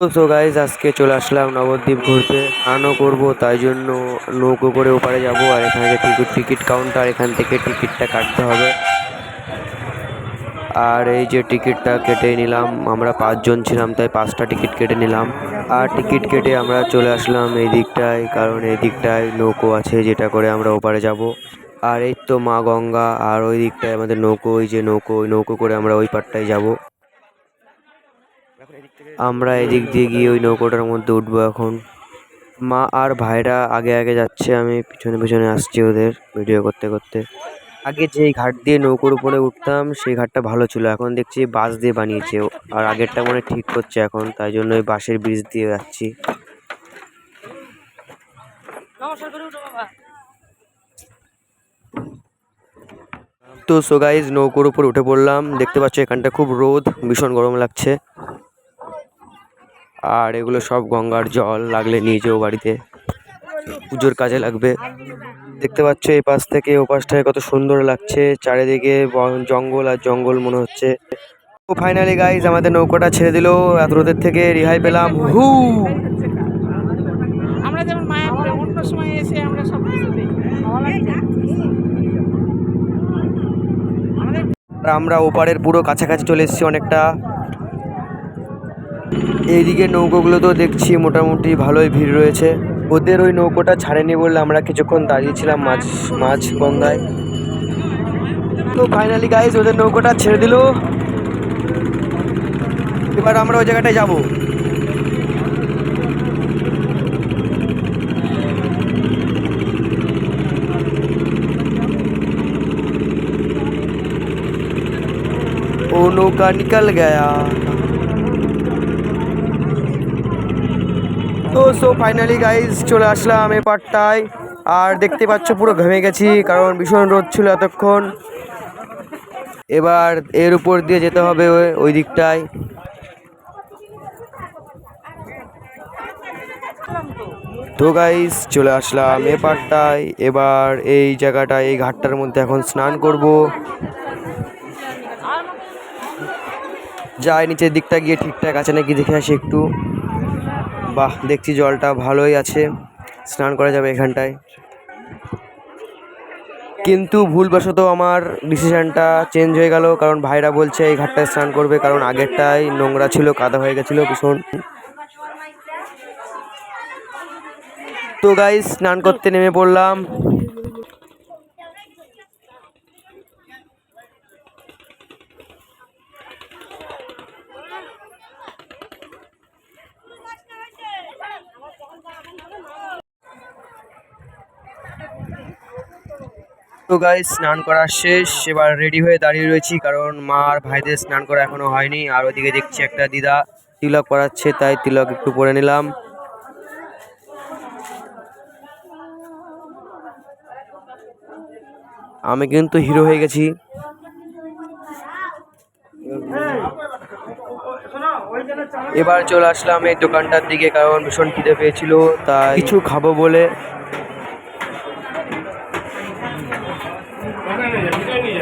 তো গাইজ আজকে চলে আসলাম নবদ্বীপ ঘুরতে। স্নানও করব, তাই জন্য নৌকো করে ওপারে যাব। আর এখানে টিকিট টিকিট কাউন্টার এখান থেকে টিকিটটা কাটতে হবে। আর এই যে টিকিটটা কেটে নিলাম, আমরা পাঁচজন ছিলাম, তাই পাঁচটা টিকিট কেটে নিলাম। আর টিকিট কেটে আমরা চলে আসলাম এই দিকটায়, কারণ এই দিকটায় নৌকো আছে, যেটা করে আমরা ওপারে যাব। আর এই তো মা গঙ্গা, আর ওই দিকটায় আমাদের নৌকো, ওই যে নৌকো, ওই নৌকো করে আমরা ওই পারটায় যাব। আমরা এদিক দিয়ে গিয়ে ওই নৌকোটার মধ্যে উঠবো এখন। মা আর ভাইরা আগে আগে যাচ্ছে, আমি পিছনে পিছনে আসছি ওদের ভিডিও করতে করতে। আগে যেই ঘাট দিয়ে নৌকোর উপরে উঠতাম, সেই ঘাটটা ভালো ছিল। এখন দেখছি বাঁশ দিয়ে বানিয়েছে আর আগেরটা মনে ঠিক করছে এখন, তাই জন্য ওই বাঁশের ব্রিজ দিয়ে যাচ্ছি। তো সো গাইজ নৌকোর উপর উঠে পড়লাম। দেখতে পাচ্ছ এখানটা খুব রোদ, ভীষণ গরম লাগছে। আর এগুলো সব গঙ্গার জল লাগলে নিয়ে যেও বাড়িতে। পুজোর কাজে লাগবে। দেখতে পাচ্ছ এই পাশ থেকে ও পাশটায় কত সুন্দর লাগছে। চারিদিকে জঙ্গল আর জঙ্গল মনে হচ্ছে। তো ফাইনালি গাইজ আমাদের নৌকাটা ছেড়ে দিল। এত রোদের থেকে রেহাই পেলাম। হু! আমরা যেমন মায়াপুরে অন্য সময় এসে আমরা সব কিছু দেখি। ভালো লাগছে? আমাদের আর আমরা ওপারের পুরো কাছাকাছি চলে এসেছি অনেকটা। এইদিকে নৌকোগুলো তো দেখছি মোটামুটি ভালোই ভিড় রয়েছে। ওদের ওই নৌকোটা ছাড়েনি বললে আমরা কিছুক্ষণ দাঁড়িয়েছিলাম মাছ মাছ গঙ্গায় তো ফাইনালি গাইজ ওদের নৌকোটা ছেড়ে দিল। এবার আমরা ওই জায়গাটায় যাব। ও নৌকা নিকল গয়া। তো সো ফাইনালি গাইজ চলে আসলাম এ পারটায় আর দেখতে পাচ্ছ পুরো ঘেমে গেছি, কারণ ভীষণ রোদ ছিল এতক্ষণ। এবার এর উপর দিয়ে যেতে হবে ওই- দিকটায়। তো গাইজ চলে আসলাম এ পারটায় এবার এই জায়গাটায়, এই ঘাটটার মধ্যে এখন স্নান করব। যাই, নিচের দিকটা গিয়ে ঠিকঠাক আছে নাকি দেখে আসি একটু। বাহ, দেখছি জলটা ভালোই আছে। স্নান করা যাবে এখানটায়। কিন্তু ভুলবশত আমার ডিসিশানটা চেঞ্জ হয়ে গেল, কারণ ভাইরা বলছে এই ঘাটটায় স্নান করবে, কারণ আগেরটাই নোংরা ছিল, কাদা হয়ে গেছিল ভীষণ। তো গাই স্নান করতে নেমে পড়লাম। তো গাইস স্নান করা শেষ। এবার রেডি হয়ে দাঁড়িয়ে রয়েছি, কারণ মা আর ভাইদের স্নান করা এখনও হয়নি। আর ওদিকে দেখছি একটা দিদা তিলক করাচ্ছে তাই তিলক একটু পরে নিলাম। আমি কিন্তু হিরো হয়ে গেছি। এবার চলে আসলাম এই দোকানটার দিকে, কারণ ভীষণ খিদে পেয়েছিল, তাই কিছু খাব বলে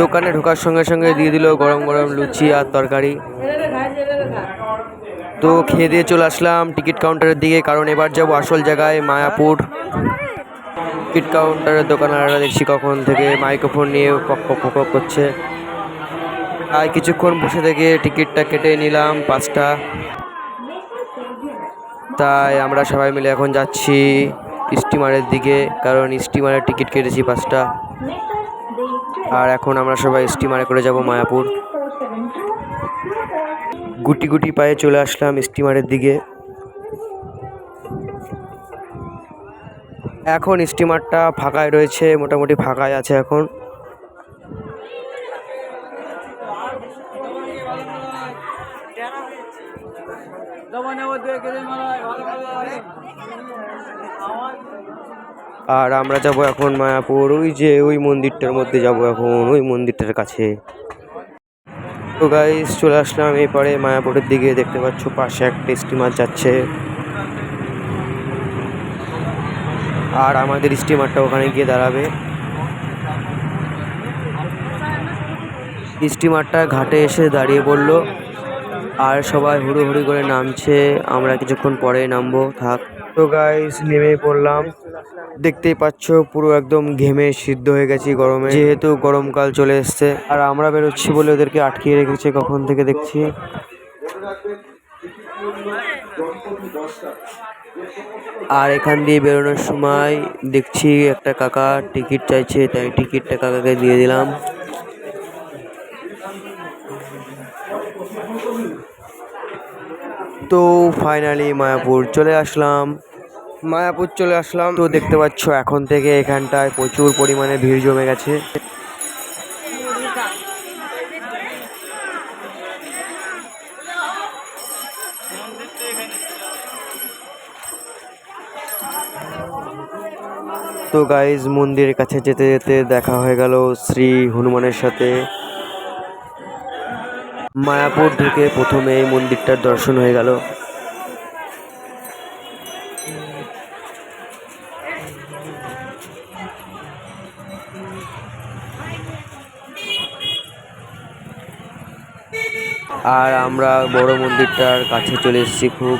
দোকানে ঢোকার সঙ্গে সঙ্গে দিয়ে দিল গরম গরম লুচি আর তরকারি। তো খেয়ে দিয়ে চলে আসলাম টিকিট কাউন্টারের দিকে, কারণ এবার যাব আসল জায়গায় মায়াপুর। টিকিট কাউন্টারের দোকানদাররা দেখছি কখন থেকে মাইক্রোফোন নিয়ে পক পক করছে। আর কিছুক্ষণ বসে থেকে টিকিটটা কেটে নিলাম পাঁচটা। তাই আমরা সবাই মিলে এখন যাচ্ছি স্টিমারের দিকে, কারণ স্টিমারের টিকিট কেটেছি পাঁচটা। আর এখন আমরা সবাই স্টিমারে করে যাব মায়াপুর। গুটি গুটি পায়ে চলে আসলাম স্টিমারের দিকে। এখন স্টিমারটা ফাঁকায় রয়েছে, মোটামুটি ফাঁকায় আছে এখন। আর আমরা যাব এখন মায়াপুর, ওই যে ওই মন্দিরটার মধ্যে যাব এখন, ওই মন্দিরটার কাছে। তো গাইস চলে আসলাম এরপরে মায়াপুরের দিকে, দেখতে পাচ্ছ পাশে একটা স্টিমার যাচ্ছে। আর আমাদের স্টিমারটা ওখানে গিয়ে দাঁড়াবে। স্টিমারটা ঘাটে এসে দাঁড়িয়ে পড়ল, আর সবাই হুড়োহুড়ি করে নামছে। আমরা কিছুক্ষণ পরে নামবো, থাক। তো গাইস নেমে পড়লাম। দেখতেই পাচ্ছ, পুরো একদম ঘেমে সিদ্ধ হয়ে গেছি গরমে। যেহেতু গরমকাল চলে এসছে, আর আমরা বেরোচ্ছি বলে ওদেরকে আটকিয়ে রেখেছে কখন থেকে দেখছি। আর এখান দিয়ে বেরোনোর সময় দেখছি একটা কাকা টিকিট চাইছে, তাই টিকিটটা কাকাকে দিয়ে দিলাম। তো ফাইনালি মায়াপুর চলে আসলাম। মায়াপুর চলে আসলাম। তো দেখতে পাচ্ছ, এখন থেকে এখানটায় প্রচুর পরিমাণে ভিড় জমে গেছে। তো গাইজ মন্দিরের কাছে যেতে যেতে দেখা হয়ে গেল শ্রী হনুমানের সাথে। মায়াপুর ঢুকে প্রথমে এই মন্দিরটার দর্শন হয়ে গেল। আর আমরা বড় মন্দিরটার কাছে চলে এসেছি খুব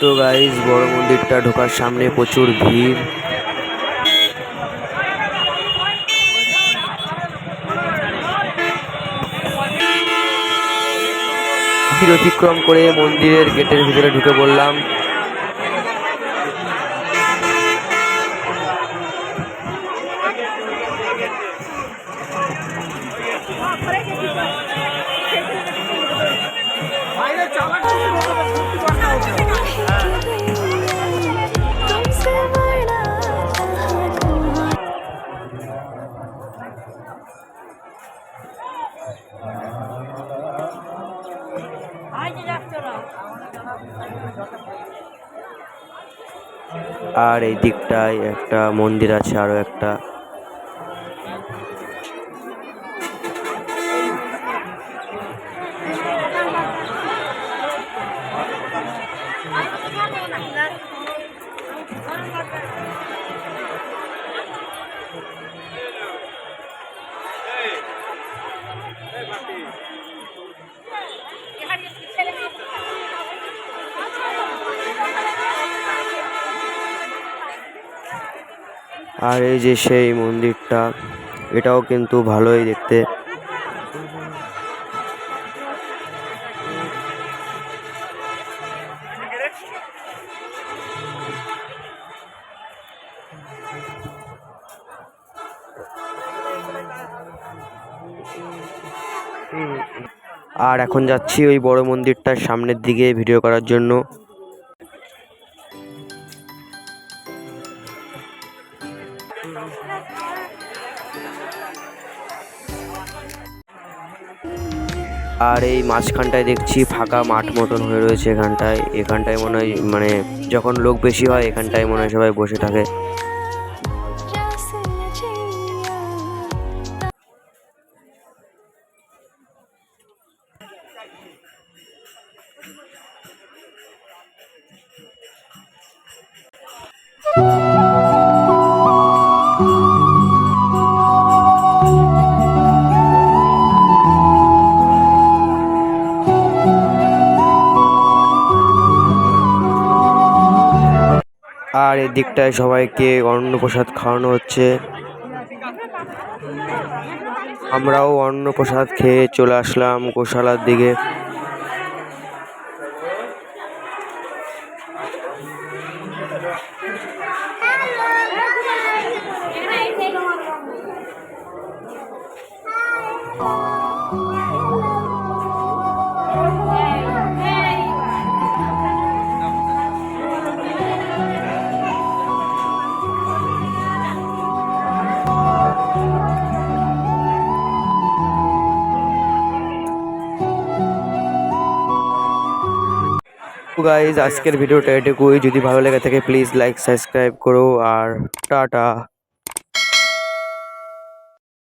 তো গাইজ বড় মন্দিরটা ঢোকার সামনে প্রচুর ভিড়। অতিক্রম করে মন্দিরের গেটের ভিতরে ঢুকে পড়লাম। আর এই দিকটায় একটা মন্দির আছে আরও একটা। আর এই যে সেই মন্দিরটা, এটাও কিন্তু ভালোই দেখতে। আর এখন যাচ্ছি ওই বড় মন্দিরটার সামনের দিকে ভিডিও করার জন্য। আর এই মাঝখানটায় দেখছি ফাঁকা মাঠ মতন হয়ে রয়েছে এখানটায়। এখানটায় মনে হয় মানে যখন লোক বেশি হয়, এখানটায় মনে হয় সবাই বসে থাকে। আর এই দিকটায় সবাইকে অন্নপ্রসাদ খাওয়ানো হচ্ছে। আমরাও অন্নপ্রসাদ খেয়ে চলে আসলাম গোশালার দিকে। গাইজ আজকের ভিডিওটা এটুকুই যদি ভালো লেগে থাকে প্লিজ লাইক সাবস্ক্রাইব করো আর টাটা